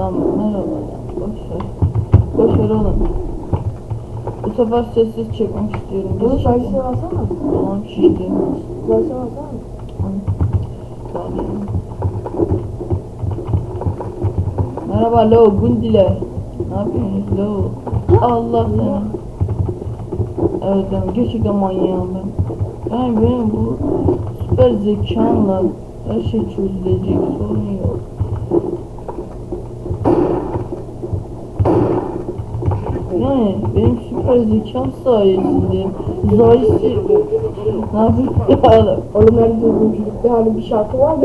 Lan merhaba. Boş ver. Boş ver oğlum. Bu sefer sessiz çekmek istiyorum. Bunu Biz sayısı çekelim. alsana. Tamam şişti. Sayısı alsana. Merhaba Lo Gundile. Ne yapıyorsunuz Lo? Allah seni. Evet ben gerçekten manyağım ben. Yani benim bu süper zekamla her şey çözülecek sorun yok. Yani benim süper zekam sayesinde Zaysi ne yapayım ya Oğlum her dördüncülükte hani bir şarkı var mı?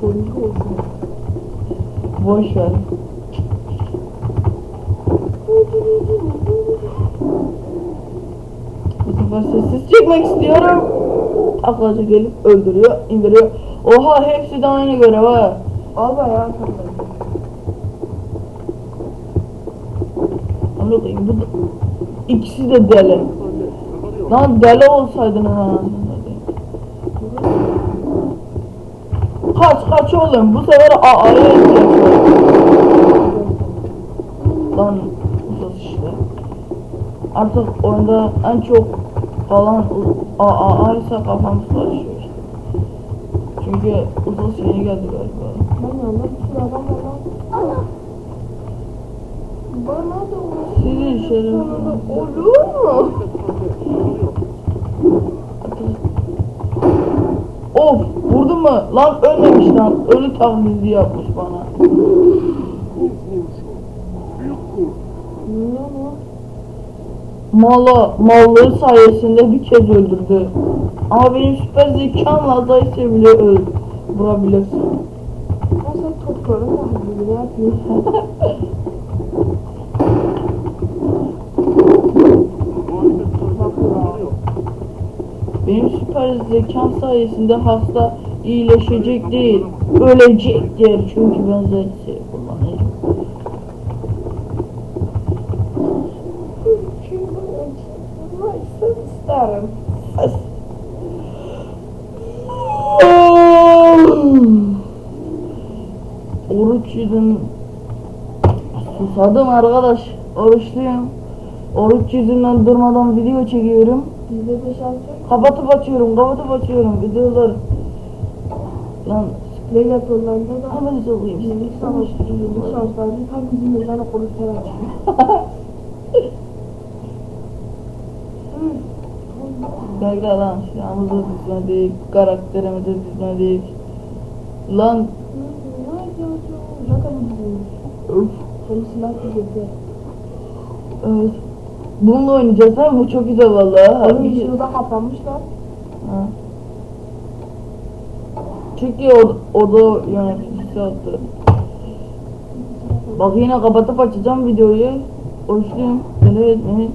Komik olsun. boş ver. Bu sefer sessiz çekmek istiyorum. Akıllıca gelip öldürüyor, indiriyor. Oha hepsi de aynı görev ha. Al bayağı Amına bu. İkisi de deli. Lan deli olsaydın satayım. Kaç kaç oğlum bu sefer A'ya ihtiyaç var. Lan uzas işte. Artık oyunda en çok falan AAA ise kafamız karışıyor işte. Çünkü uzas yeni geldi galiba. Ben yanında bir adam var lan. Bana da şerif. Olur mu? Of vurdun mu? Lan ölmemiş lan. Ölü taklidi yapmış bana. Mala, mallığı sayesinde bir kez öldürdü. Ama benim süper zekamla dayısı bile öl. Vurabilirsin. Sen toplarım ne yapayım? Bak ya. Süper zekam sayesinde hasta iyileşecek değil, ölecektir. Çünkü ben zayıfı kullanıyorum. Oruç yedim. Susadım arkadaş. Oruçluyum. Oruç yüzünden durmadan video çekiyorum. Bizde de yok. Kapatıp açıyorum, kapatıp açıyorum videolar. Lan Ne yapıyorlar da hemen izleyeyim. Birlik savaşı, birlik savaşları tam bizim mezana konuşlar açıyor. Gel lan silahımızı dizmedik, karakterimizi dizmedik. Lan öf, Seni silah evet. Bununla oynayacağız ha bu çok güzel vallahi. ha. Onun Bir- işini de kapanmışlar. Ha. Çünkü o, o da yöneticisi attı. Bak yine kapatıp açacağım videoyu. Oruçluyum. Deli etmeyin.